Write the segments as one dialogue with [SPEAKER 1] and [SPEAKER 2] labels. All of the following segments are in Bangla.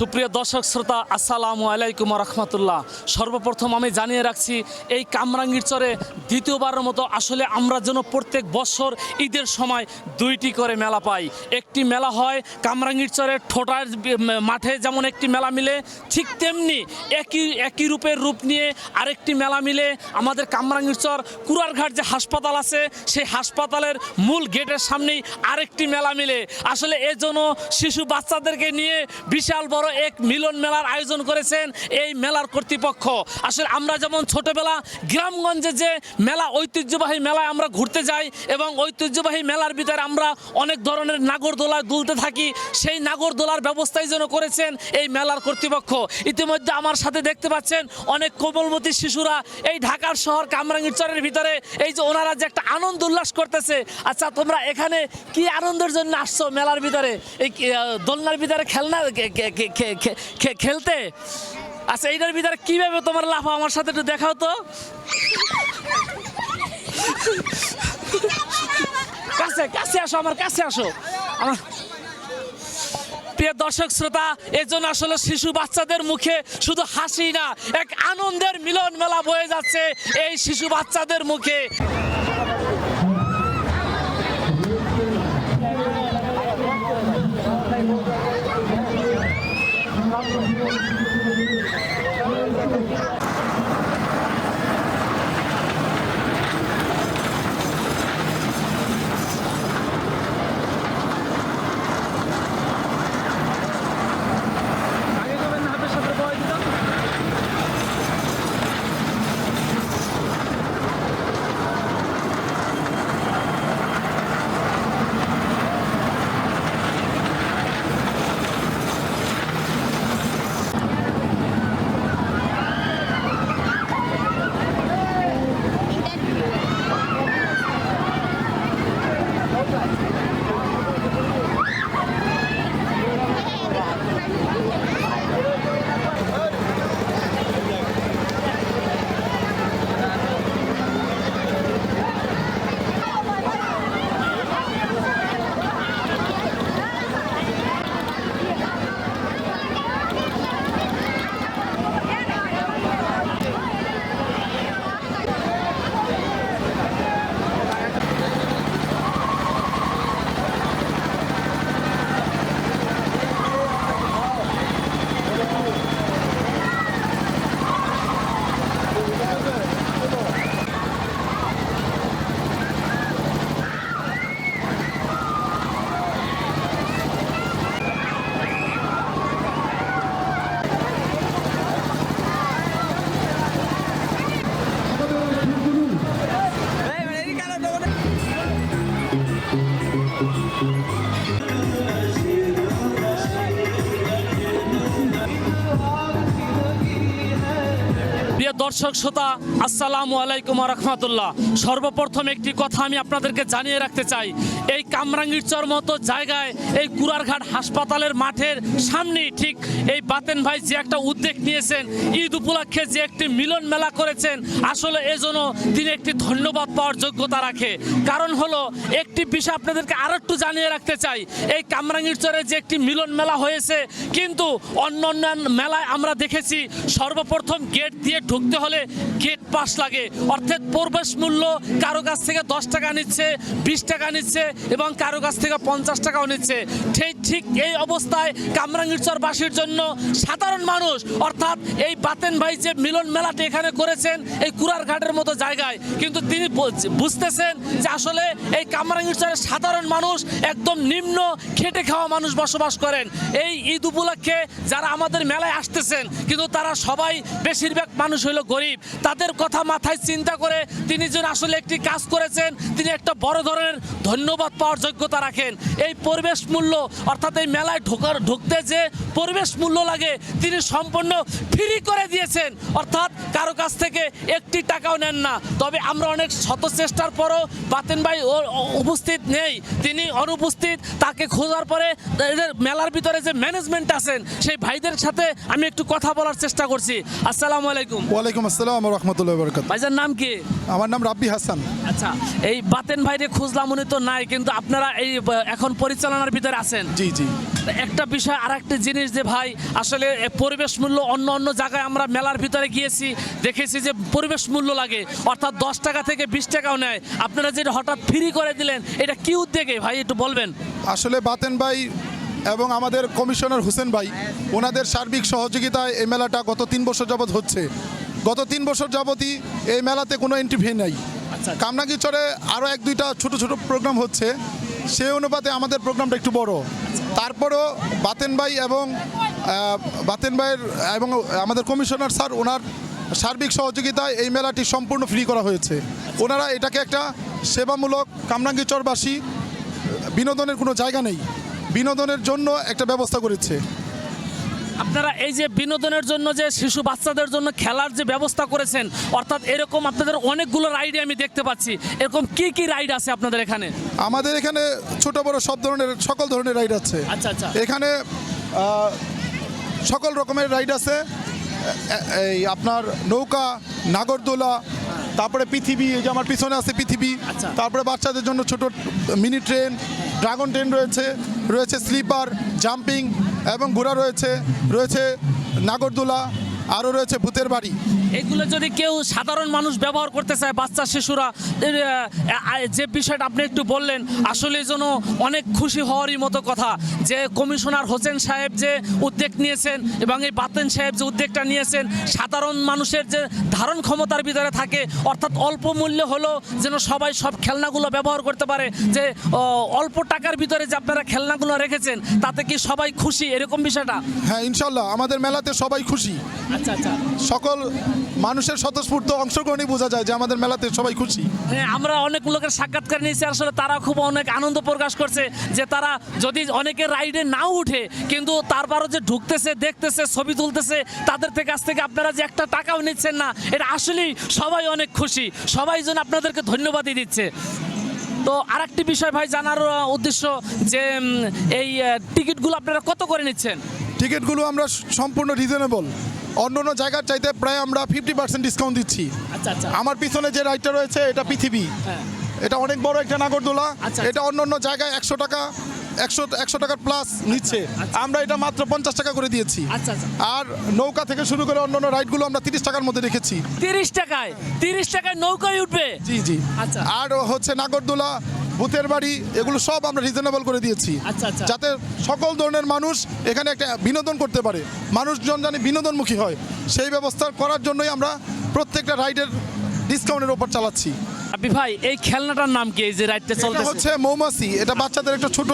[SPEAKER 1] সুপ্রিয় দর্শক শ্রোতা, আসসালামু আলাইকুম রহমতুল্লাহ। সর্বপ্রথম আমি জানিয়ে রাখছি, এই কামরাঙ্গীর চরে দ্বিতীয়বারের মতো আসলে আমরা যেন প্রত্যেক বছর ঈদের সময় দুইটি করে মেলা পাই। একটি মেলা হয় কামরাঙ্গীর চরে ঠোঁটার মাঠে যেমন একটি মেলা মিলে, ঠিক তেমনি একই একই রূপের রূপ নিয়ে আরেকটি মেলা মিলে। আমাদের কামরাঙ্গীর চর কুরারঘাট যে হাসপাতাল আছে, সেই হাসপাতালের মূল গেটের সামনেই আরেকটি মেলা মিলে। আসলে এজন্য শিশু বাচ্চাদেরকে নিয়ে বিশাল বড় এক মিলন মেলার আয়োজন করেছেন এই মেলার কর্তৃপক্ষ। আসলে আমরা যেমন ছোটবেলা গ্রামগঞ্জে যে মেলা, ঐতিহ্যবাহী মেলায় আমরা ঘুরতে যাই এবং ঐতিহ্যবাহী মেলার ভিতরে আমরা অনেক ধরনের নাগরদোলায় দুলতে থাকি, সেই নাগরদোলার ব্যবস্থাই যেন করেছেন এই মেলার কর্তৃপক্ষ। ইতিমধ্যে আমার সাথে দেখতে পাচ্ছেন অনেক কোমলমতী শিশুরা এই ঢাকার শহর কামরাঙ্গীর চরের ভিতরে। এই যে ওনারা যে একটা আনন্দ উল্লাস করতেছে। আচ্ছা তোমরা এখানে কি আনন্দের জন্য আসছো মেলার ভিতরে? এই দোলনার ভিতরে খেলনা খেলতে? আচ্ছা এইটার ভিতরে কীভাবে তোমার লাভ আমার সাথে একটু দেখাও তো। কাছে কাছে আসো আমার, কাছে আসো। আমার প্রিয় দর্শক শ্রোতা এই জন্য আসলে শিশু বাচ্চাদের মুখে শুধু হাসি না, এক আনন্দের মিলন মেলা বয়ে যাচ্ছে এই শিশু বাচ্চাদের মুখে। দর্শক শ্রোতা আসসালামু আলাইকুম রহমতুল্লাহ। সর্বপ্রথম একটি কথা আমি আপনাদেরকে জানিয়ে রাখতে চাই। এই কামরাঙ্গীর চর মতো জায়গায় এই কুরারঘাট হাসপাতালের মাঠের সামনেই ঠিক এই বাতেন ভাই যে একটা উদ্যোগ নিয়েছেন, ঈদ উপলক্ষে যে একটি মিলন মেলা করেছেন, আসলে এজন্য তিনি একটি ধন্যবাদ পাওয়ার যোগ্যতা রাখে। কারণ হলো, একটি বিষয় আপনাদেরকে আরও একটু জানিয়ে রাখতে চাই, এই কামরাঙ্গীর চরে যে একটি মিলন মেলা হয়েছে, কিন্তু অন্য অন্য মেলায় আমরা দেখেছি সর্বপ্রথম গেট দিয়ে ঢুকতে হলে গেট পাস লাগে। অর্থাৎ প্রবেশ মূল্য কারও কাছ থেকে দশ টাকা নিচ্ছে, বিশ টাকা নিচ্ছে এবং কারও কাছ থেকে পঞ্চাশ টাকাও নিচ্ছে। ঠিক ঠিক এই অবস্থায় কামরাঙ্গীরচরবাসীর জন্য সাধারণ মানুষ, অর্থাৎ এই বাতেন ভাই যে মিলন মেলাটি এখানে করেছেন, এই কুরার ঘাটের মতো জায়গায়। কিন্তু তিনি বুঝতেছেন যে আসলে এই কামরাঙ্গীরচরের সাধারণ মানুষ একদম নিম্ন খেটে খাওয়া মানুষ বসবাস করেন। এই ঈদ উপলক্ষে যারা আমাদের মেলায় আসতেছেন, কিন্তু তারা সবাই বেশিরভাগ মানুষ হলো গরিব। তাদের কথা মাথায় চিন্তা করে তিনি যেন আসলে একটি কাজ করেছেন, তিনি একটা বড় ধরনের ধন্যবাদ পাওয়ার যোগ্যতা রাখেন। এই পরিবেশ মূল্য অর্থাৎ এই মেলায় ঢোকার ঢুকতে যে পরিবেশ মূল্য লাগে তিনি সম্পূর্ণ ফ্রি করে দিয়েছেন। অর্থাৎ কারও কাছ থেকে একটি টাকাও নেন না। তবে আমরা অনেক শত চেষ্টার পরও বাতেন ভাই উপস্থিত নেই। তিনি অনুপস্থিত তাকে খোঁজার পরে এদের মেলার ভিতরে যে ম্যানেজমেন্ট আছেন সেই ভাইদের সাথে আমি একটু কথা বলার চেষ্টা করছি। আসসালামু আলাইকুম।
[SPEAKER 2] ওয়ালাইকুম আসসালাম রহমতুল্লাহ বরকাত
[SPEAKER 1] ভাইজার নাম কি?
[SPEAKER 2] আমার নাম রাব্বি হাসান।
[SPEAKER 1] আচ্ছা এই বাতেন ভাইরে খুঁজলাম উনি তো নাই কিন্তু আপনারা এই এখন পরিচালনার ভিতরে আছেন।
[SPEAKER 2] জি জি।
[SPEAKER 1] একটা বিষয় আর একটা জিনিস যে ভাই আসলে পরিবেশ মূল্য অন্য অন্য জায়গায় আমরা মেলার ভিতরে গিয়েছি দেখেছি যে পরিবেশ মূল্য লাগে। অর্থাৎ দশ টাকা থেকে বিশ টাকাও নেয়। আপনারা যেটা হঠাৎ ফ্রি করে দিলেন এটা কি উদ্যোগে? ভাই একটু বলবেন।
[SPEAKER 2] আসলে বাতেন ভাই এবং আমাদের কমিশনার হোসেন ভাই ওনাদের সার্বিক সহযোগিতায় এই মেলাটা গত তিন বছর যাবৎ হচ্ছে। গত তিন বছর যাবতই এই মেলাতে কোনো এন্ট্রি ফি নাই।
[SPEAKER 1] আচ্ছা।
[SPEAKER 2] কামনাগিচরে আরও এক দুইটা ছোট ছোট প্রোগ্রাম হচ্ছে। সেই অনুপাতে আমাদের প্রোগ্রামটা একটু বড়। তারপরেও বাতেন ভাই এবং বাতেন ভাইয়ের এবং আমাদের কমিশনার স্যার, ওনার সার্বিক সহযোগিতায় এই মেলাটি সম্পূর্ণ ফ্রি করা হয়েছে। ওনারা এটাকে একটা সেবামূলক কামরাঙ্গীচরবাসী বিনোদনের কোনো জায়গা নেই। বিনোদনের জন্য একটা ব্যবস্থা করেছে।
[SPEAKER 1] আপনারা এই যে বিনোদনের জন্য যে শিশু বাচ্চাদের জন্য খেলার যে ব্যবস্থা করেছেন অর্থাৎ এরকম আপনাদের অনেকগুলো রাইডে আমি দেখতে পাচ্ছি এরকম কি কি রাইড আছে আপনাদের এখানে?
[SPEAKER 2] আমাদের এখানে ছোট বড় সব ধরনের সকল ধরনের রাইড আছে।
[SPEAKER 1] আচ্ছা আচ্ছা।
[SPEAKER 2] এখানে সকল রকমের রাইড আছে। এই আপনার নৌকা নাগরদোলা তারপরে পৃথিবী এই যে আমার পিছনে আছে পৃথিবী
[SPEAKER 1] আচ্ছা।
[SPEAKER 2] তারপরে বাচ্চাদের জন্য ছোট মিনি ট্রেন ড্রাগন ট্রেন রয়েছে রয়েছে স্লিপার জাম্পিং এবং ঘোড়া রয়েছে রয়েছে নাগরদোলা আরও রয়েছে ভূতের বাড়ি
[SPEAKER 1] এগুলো যদি কেউ সাধারণ মানুষ ব্যবহার করতে চায় বাচ্চা শিশুরা যে বিষয়টা আপনি একটু বললেন আসলে যেন অনেক খুশি হওয়ারই মতো কথা। যে কমিশনার হোসেন সাহেব যে উদ্যোগ নিয়েছেন এবং এই বাতেন সাহেব যে উদ্যোগটা নিয়েছেন সাধারণ মানুষের যে ধারণ ক্ষমতার ভিতরে থাকে অর্থাৎ অল্প মূল্যে হলেও যেন সবাই সব খেলনাগুলো ব্যবহার করতে পারে যে অল্প টাকার ভিতরে যে আপনারা খেলনাগুলো রেখেছেন তাতে কি সবাই খুশি? এরকম বিষয়টা?
[SPEAKER 2] হ্যাঁ ইনশাল্লাহ আমাদের মেলাতে সবাই খুশি।
[SPEAKER 1] আচ্ছা আচ্ছা।
[SPEAKER 2] সকল মানুষের স্বতঃস্ফূর্ত অংশগ্রহণই বোঝা যায় যে আমাদের মেলাতে সবাই খুশি।
[SPEAKER 1] হ্যাঁ আমরা অনেক লোকের সাক্ষাৎকার নিয়েছি আসলে তারা খুব অনেক আনন্দ প্রকাশ করছে যে তারা যদি অনেকে রাইডে নাও উঠে কিন্তু তারপরও যে ঢুকতেছে দেখতেছে ছবি তুলতেছে তাদের থেকে কাছ থেকে আপনারা যে একটা টাকাও নিচ্ছেন না এটা আসলেই সবাই অনেক খুশি। সবাই যেন আপনাদেরকে ধন্যবাদই দিচ্ছে। তো আরেকটি বিষয় ভাই জানার উদ্দেশ্য যে এই টিকিটগুলো আপনারা কত করে নিচ্ছেন?
[SPEAKER 2] টিকিটগুলো আমরা সম্পূর্ণ রিজনেবল অন্য অন্য জায়গার চাইতে প্রায় আমরা ফিফটি পার্সেন্ট ডিসকাউন্ট দিচ্ছি।
[SPEAKER 1] আচ্ছা আচ্ছা।
[SPEAKER 2] আমার পিছনে যে রাইডটা রয়েছে এটা পৃথিবী।
[SPEAKER 1] হ্যাঁ।
[SPEAKER 2] এটা অনেক বড় একটা নাগরদোলা।
[SPEAKER 1] আচ্ছা,
[SPEAKER 2] এটা অন্য অন্য জায়গায় একশো টাকা একশো একশো টাকার প্লাস নিচ্ছে। আমরা এটা মাত্র পঞ্চাশ টাকা করে দিয়েছি। আর নৌকা থেকে শুরু করে অন্য অন্য রাইডগুলো আমরা তিরিশ টাকার মধ্যে রেখেছি।
[SPEAKER 1] তিরিশ টাকায় তিরিশ টাকায় নৌকায় উঠবে?
[SPEAKER 2] জি জি। আর হচ্ছে নাগরদোলা ভূতের বাড়ি এগুলো সব আমরা রিজনেবল করে দিয়েছি।
[SPEAKER 1] আচ্ছা, আচ্ছা।
[SPEAKER 2] যাতে সকল ধরনের মানুষ এখানে একটা বিনোদন করতে পারে। মানুষজন জানি বিনোদনমুখী হয়। সেই ব্যবস্থা করার জন্যই আমরা প্রত্যেকটা রাইডের ডিসকাউন্টের ওপর চালাচ্ছি।
[SPEAKER 1] আপনি ভাই এই খেলনাটার নাম কি? এই যে রাইডটা
[SPEAKER 2] এটা
[SPEAKER 1] চলতেছে।
[SPEAKER 2] হচ্ছে মৌমাছি। এটা বাচ্চাদের একটা ছোট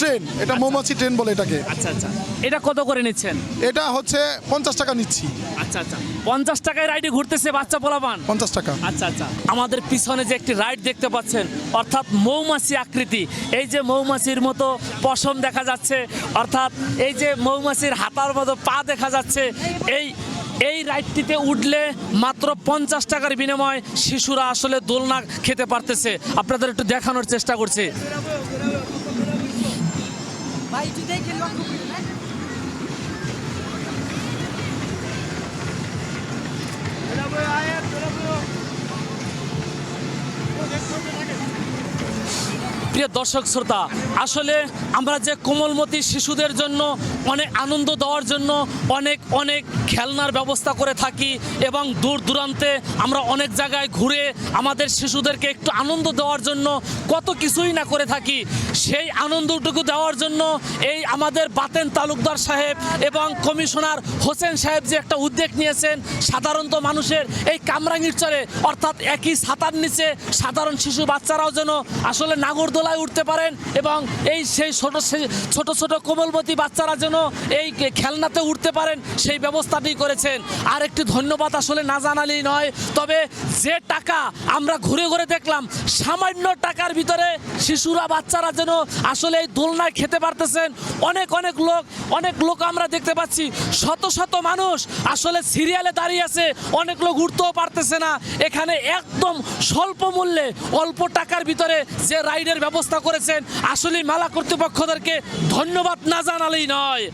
[SPEAKER 2] ট্রেন। এটা মৌমাছি ট্রেন বলে এটাকে।
[SPEAKER 1] আচ্ছা আচ্ছা। এটা কত করে নিচ্ছেন?
[SPEAKER 2] এটা হচ্ছে পঞ্চাশ টাকা নিচ্ছি।
[SPEAKER 1] আচ্ছা আচ্ছা। পঞ্চাশ টাকায় রাইডে ঘুরতেছে বাচ্চা পোলাপান?
[SPEAKER 2] পঞ্চাশ টাকা।
[SPEAKER 1] আচ্ছা আচ্ছা। আমাদের পিছনে যে একটি রাইড দেখতে পাচ্ছেন অর্থাৎ মৌমাছি আকৃতি। এই যে মৌমাছির মতো পশম দেখা যাচ্ছে অর্থাৎ এই যে মৌমাছির হাতার মতো পা দেখা যাচ্ছে এই এই রাইডটিতে উঠলে মাত্র পঞ্চাশ টাকার বিনিময়ে শিশুরা আসলে দোলনা খেতে পারতেছে। আপনাদের একটু দেখানোর চেষ্টা করছি। প্রিয় দর্শক শ্রোতা, আসলে আমরা যে কোমলমতি শিশুদের জন্য, অনেক আনন্দ দেওয়ার জন্য অনেক অনেক খেলনার ব্যবস্থা করে থাকি এবং দূর দূরান্তে আমরা অনেক জায়গায় ঘুরে আমাদের শিশুদেরকে একটু আনন্দ দেওয়ার জন্য কত কিছুই না করে থাকি। সেই আনন্দটুকু দেওয়ার জন্য এই আমাদের বাতেন তালুকদার সাহেব এবং কমিশনার হোসেন সাহেব যে একটা উদ্যোগ নিয়েছেন, সাধারণত মানুষের এই কামরাঙ্গির চরে, অর্থাৎ একই ছাতার নিচে সাধারণ শিশু বাচ্চারাও যেন আসলে নাগরদোলায় উঠতে পারেন এবং এই সেই ছোট ছোট ছোট কোমলবতী বাচ্চারা যেন এই খেলনাতে উঠতে পারেন, সেই ব্যবস্থাটি করেছেন। আর একটি ধন্যবাদ আসলে না জানালেই নয়, তবে যে টাকা আমরা ঘুরে ঘুরে দেখলাম, সামান্য টাকার ভিতরে শিশুরা, বাচ্চারা যেন আসলে এই দোলনায় খেতে পারতেছেন। অনেক অনেক লোক অনেক লোক আমরা দেখতে পাচ্ছি, শত শত মানুষ আসলে সিরিয়ালে দাঁড়িয়ে আছে, অনেক লোক উঠতেও পারতেছে না। এখানে একদম স্বল্প মূল্যে অল্প টাকার ভিতরে যে রাইডের ব্যবস্থা করেছেন। আসলে মালা কর্তৃপক্ষদেরকে ধন্যবাদ না জানালেই নয়।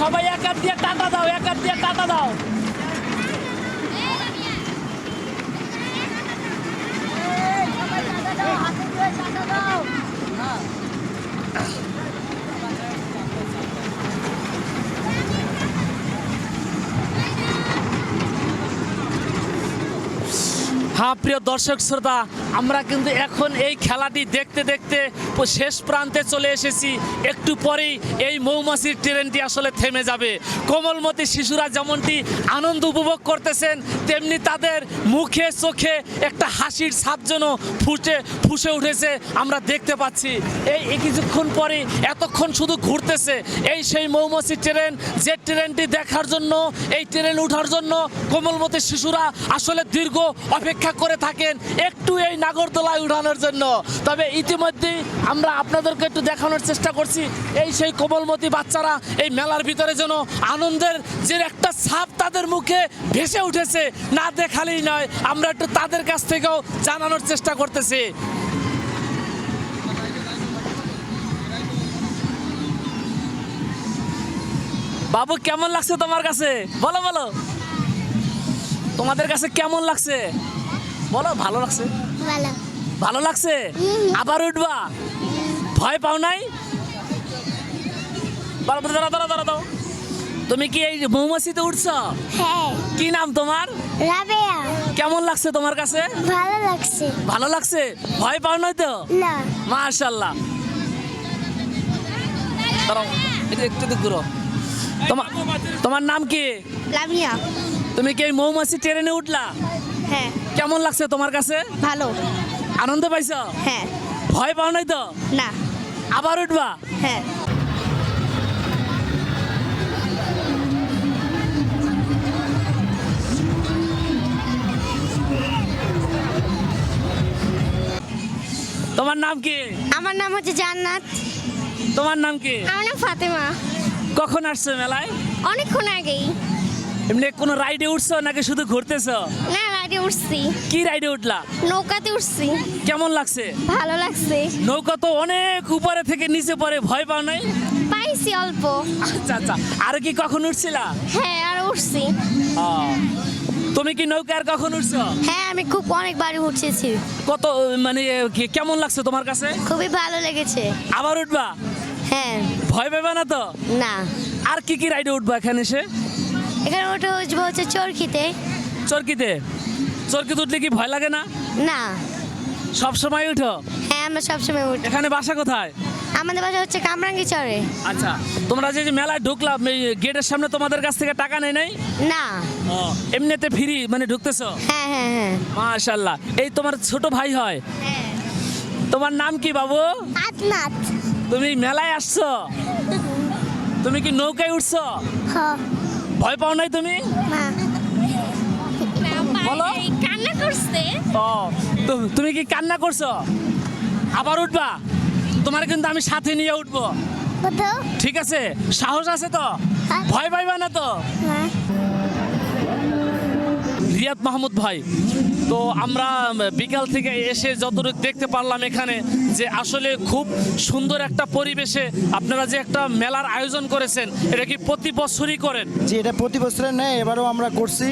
[SPEAKER 1] সবাই এক হাত দিয়ে টাটা দাও এক হাত দিয়ে টাটা দাও। হ্যাঁ প্রিয় দর্শক শ্রোতা, আমরা কিন্তু এখন এই খেলাটি দেখতে দেখতে শেষ প্রান্তে চলে এসেছি। একটু পরেই এই মৌমাছির ট্রেনটি আসলে থেমে যাবে। কোমলমতি শিশুরা যেমনটি আনন্দ উপভোগ করতেছেন, তেমনি তাদের মুখে, চোখে একটা হাসির ছাপ যেন ফুটে, ফুসে উঠেছে আমরা দেখতে পাচ্ছি। এই কিছুক্ষণ পরে এতক্ষণ শুধু ঘুরতেছে এই সেই মৌমাছি ট্রেন, যে ট্রেনটি দেখার জন্য, এই ট্রেন ওঠার জন্য কোমলমতি শিশুরা আসলে দীর্ঘ অপেক্ষা করে থাকেন একটু এই নাগরদোলায় উঠানোর জন্য। তবে ইতিমধ্যেই আমরা আপনাদেরকে একটু দেখানোর চেষ্টা করছি, এই সেই কোমলমতি বাচ্চারা এই মেলার ভিতরে যেন আনন্দের যে একটা ছাপ তাদের মুখে ভেসে উঠেছে, না দেখালেই নয়, আমরা একটু তাদের কাছ থেকেও জানানোর চেষ্টা করতেছি। বাবু, কেমন লাগছে তোমার কাছে? বলো বলো। তোমাদের কাছে কেমন লাগছে? বলো ভালো লাগছে?
[SPEAKER 3] ভালো।
[SPEAKER 1] ভালো লাগছে? আবার উঠবা? ভয় পাও নাই? দাও তুমি কি এই মৌমাছিতে উঠছো?
[SPEAKER 3] হ্যাঁ।
[SPEAKER 1] কি নাম তোমার?
[SPEAKER 3] রাবেয়া।
[SPEAKER 1] কেমন লাগছে তোমার কাছে?
[SPEAKER 3] ভালো লাগছে।
[SPEAKER 1] ভালো লাগছে? ভয় পাও নাই তো?
[SPEAKER 3] না।
[SPEAKER 1] মাশাল্লাহ দাঁড়াও একটু তোমার তোমার নাম কি?
[SPEAKER 3] লামিয়া।
[SPEAKER 1] তুমি কি এই মৌমাছি ট্রেনে উঠলা?
[SPEAKER 3] হ্যাঁ।
[SPEAKER 1] কেমন লাগছে তোমার কাছে?
[SPEAKER 3] ভালো।
[SPEAKER 1] আনন্দ পাইছ?
[SPEAKER 3] হ্যাঁ।
[SPEAKER 1] ভয় পাও নাই তো?
[SPEAKER 3] না।
[SPEAKER 1] আবার উঠবা?
[SPEAKER 3] হ্যাঁ।
[SPEAKER 1] তোমার নাম কি?
[SPEAKER 3] আমার নাম হচ্ছে জান্নাত।
[SPEAKER 1] তোমার নাম কি?
[SPEAKER 3] আমার নাম ফাতেমা।
[SPEAKER 1] কখন আসছো মেলায়?
[SPEAKER 3] অনেকক্ষণ আগেই।
[SPEAKER 1] এমনি কোনো রাইডে উঠছো নাকি শুধু ঘুরতেছো?
[SPEAKER 3] না রাইডে উঠছি।
[SPEAKER 1] কি রাইডে উঠলা?
[SPEAKER 3] নৌকাতে উঠছি।
[SPEAKER 1] কেমন লাগছে?
[SPEAKER 3] ভালো লাগছে।
[SPEAKER 1] নৌকা তো অনেক উপরে থেকে নিচে পড়ে ভয় পাও নাই?
[SPEAKER 3] পাইছি অল্প।
[SPEAKER 1] আচ্ছা আচ্ছা। আর কি কখন উঠছিলা?
[SPEAKER 3] হ্যাঁ আর উঠছি।
[SPEAKER 1] তুমি কি নৌকা আর কখন উঠছো?
[SPEAKER 3] হ্যাঁ আমি খুব অনেকবার উঠেছি।
[SPEAKER 1] কত মানে কি- কেমন লাগছে তোমার কাছে?
[SPEAKER 3] খুবই ভালো লেগেছে।
[SPEAKER 1] আবার উঠবা?
[SPEAKER 3] হ্যাঁ।
[SPEAKER 1] ভয় পাবে না তো?
[SPEAKER 3] না।
[SPEAKER 1] আর কি কি রাইডে উঠবা এখানে এসে?
[SPEAKER 3] এখানে ওটা হচ্ছে হচ্ছে চরকিতে।
[SPEAKER 1] চরকিতে? চরকিতে উঠলে কি ভয় লাগে না?
[SPEAKER 3] না।
[SPEAKER 1] সব সময় উঠো।
[SPEAKER 3] হ্যাঁ আমরা সবসময় উঠি।
[SPEAKER 1] এখানে বাসা কোথায়?
[SPEAKER 3] আমাদের বাসা হচ্ছে কামরাঙ্গি চরে।
[SPEAKER 1] আচ্ছা তোমরা যে যে মেলায় ঢুকলাম এই গেটের সামনে তোমাদের কাছ থেকে টাকা নেই নাই?
[SPEAKER 3] না।
[SPEAKER 1] এমনিতে ফ্রি মানে ঢুকতেছো?
[SPEAKER 3] হ্যাঁ হ্যাঁ হ্যাঁ।
[SPEAKER 1] মাশাল্লাহ এই তোমার ছোট ভাই হয়?
[SPEAKER 3] হ্যাঁ।
[SPEAKER 1] তোমার নাম কি বাবু?
[SPEAKER 3] আতনাত
[SPEAKER 1] তুমি মেলায় আসছো? তুমি কি নৌকায় উঠছো? ভয় পাও নাই তুমি?
[SPEAKER 3] মা
[SPEAKER 1] বলো।
[SPEAKER 3] কান্না করছে।
[SPEAKER 1] ও তো- তুমি কি কান্না করছ? আবার উঠবা। তোমার কিন্তু আমি সাথে নিয়ে উঠবো। ঠিক আছে? সাহস আছে তো?
[SPEAKER 3] হ্যাঁ।
[SPEAKER 1] ভয় পাইবা না তো?
[SPEAKER 3] হ্যাঁ।
[SPEAKER 1] রিয়াদ মাহমুদ ভাই তো আমরা বিকাল থেকে এসে যতটুকু দেখতে পারলাম এখানে যে আসলে খুব সুন্দর একটা পরিবেশে আপনারা যে একটা মেলার আয়োজন করেছেন, এটা কি প্রতি বছরই করেন?
[SPEAKER 4] জি, এটা প্রতি বছরের ন্যায়, এবারও আমরা করছি।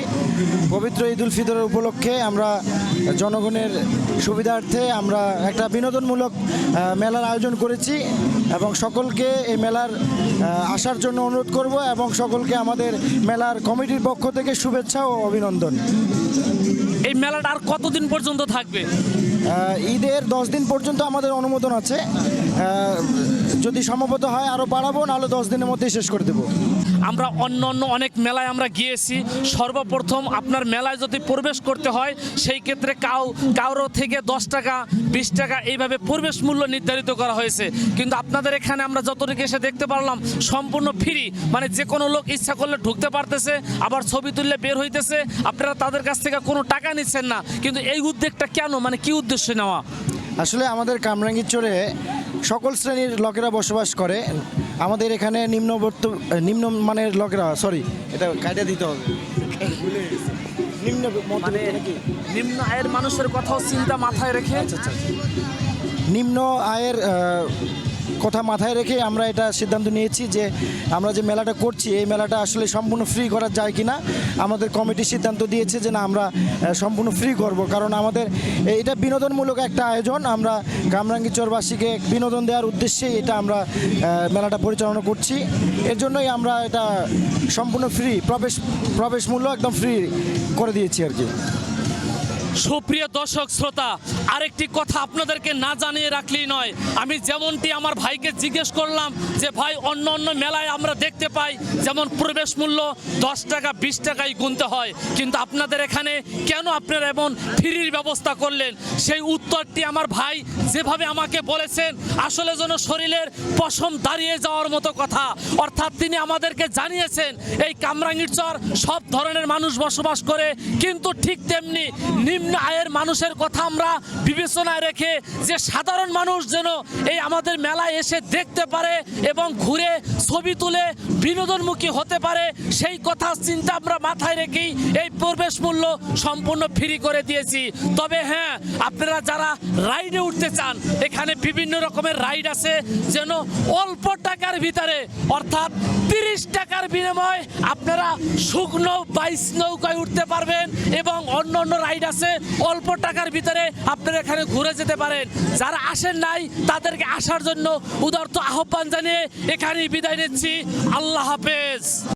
[SPEAKER 4] পবিত্র ঈদ উল ফিতরের উপলক্ষে আমরা জনগণের সুবিধার্থে আমরা একটা বিনোদনমূলক মেলার আয়োজন করেছি এবং সকলকে এই মেলার আসার জন্য অনুরোধ করব এবং সকলকে আমাদের মেলার কমিটির পক্ষ থেকে শুভেচ্ছা ও অভিনন্দন।
[SPEAKER 1] এই মেলাটা আর কতদিন পর্যন্ত থাকবে?
[SPEAKER 4] ঈদের দশ দিন পর্যন্ত আমাদের অনুমোদন আছে। যদি সম্ভবত হয় আরও বাড়াবো, নাহলে দশ দিনের মধ্যেই শেষ করে দেবো।
[SPEAKER 1] আমরা অন্য অন্য অনেক মেলায় আমরা গিয়েছি। সর্বপ্রথম আপনার মেলায় যদি প্রবেশ করতে হয়, সেই ক্ষেত্রে কাউ, কারও থেকে দশ টাকা, বিশ টাকা এইভাবে প্রবেশ মূল্য নির্ধারিত করা হয়েছে। কিন্তু আপনাদের এখানে আমরা যতটুকু এসে দেখতে পারলাম, সম্পূর্ণ ফ্রি মানে যে কোনো লোক ইচ্ছা করলে ঢুকতে পারতেছে, আবার ছবি তুললে বের হইতেছে, আপনারা তাদের কাছ থেকে কোনো টাকা নিচ্ছেন না। কিন্তু এই উদ্যোগটা কেন মানে কি উদ্দেশ্যে নেওয়া?
[SPEAKER 4] আসলে আমাদের কামরাঙ্গীর চরে সকল শ্রেণির লোকেরা বসবাস করে। আমাদের এখানে নিম্নবর্ত নিম্ন মানের লোকেরা সরি এটা কায়দা দিতে হবে। নিম্ন
[SPEAKER 1] মানে নিম্ন আয়ের মানুষের কথাও চিন্তা মাথায় রেখে?
[SPEAKER 4] নিম্ন আয়ের কথা মাথায় রেখে আমরা এটা সিদ্ধান্ত নিয়েছি যে আমরা যে মেলাটা করছি, এই মেলাটা আসলে সম্পূর্ণ ফ্রি করা যায় কি না আমাদের কমিটি সিদ্ধান্ত দিয়েছে যে না, আমরা সম্পূর্ণ ফ্রি করব। কারণ আমাদের এটা বিনোদনমূলক একটা আয়োজন, আমরা কামরাঙ্গি চরবাসীকে বিনোদন দেওয়ার উদ্দেশ্যেই এটা আমরা মেলাটা পরিচালনা করছি। এর জন্যই আমরা এটা সম্পূর্ণ ফ্রি প্রবেশ প্রবেশ মূল্য একদম ফ্রি করে দিয়েছি আর কি।
[SPEAKER 1] সুপ্রিয় দর্শক শ্রোতা, আরেকটি কথা আপনাদেরকে না জানিয়ে রাখলেই নয়। আমি যেমনটি আমার ভাইকে জিজ্ঞেস করলাম যে, ভাই, অন্য অন্য মেলায় আমরা দেখতে পাই, যেমন প্রবেশ মূল্য দশ টাকা, বিশ টাকায় গুনতে হয়। কিন্তু আপনাদের এখানে কেন আপনারা এমন ফ্রির ব্যবস্থা করলেন? সেই উত্তরটি আমার ভাই যেভাবে আমাকে বলেছেন, আসলে যেন শরীরের পশম দাঁড়িয়ে যাওয়ার মতো কথা। অর্থাৎ তিনি আমাদেরকে জানিয়েছেন, এই কামরাঙ্গীর চর সব ধরনের মানুষ বসবাস করে, কিন্তু ঠিক তেমনি নিম্ন আয়ের মানুষের কথা আমরা বিবেচনায় রেখে যে সাধারণ মানুষ যেন এই আমাদের মেলায় এসে দেখতে পারে এবং ঘুরে ছবি তুলে বিনোদনমুখী হতে পারে, সেই কথা চিন্তা আমরা মাথায় রেখেই এই প্রবেশ মূল্য সম্পূর্ণ ফ্রি করে দিয়েছি। তবে হ্যাঁ আপনারা যারা রাইডে উঠতে চান, এখানে বিভিন্ন রকমের রাইড আছে যেন অল্প টাকার ভিতরে, অর্থাৎ তিরিশ টাকার বিনিময়ে আপনারা শুকনো বাইশ নৌকায় উঠতে পারবেন এবং অন্য অন্য রাইড আছে অল্প টাকার ভিতরে আপনারা এখানে ঘুরে যেতে পারেন। যারা আসেন নাই, তাদেরকে আসার জন্য উদার্ত আহ্বান জানিয়ে এখানেই বিদায় নিচ্ছি। আল্লাহ হাফেজ।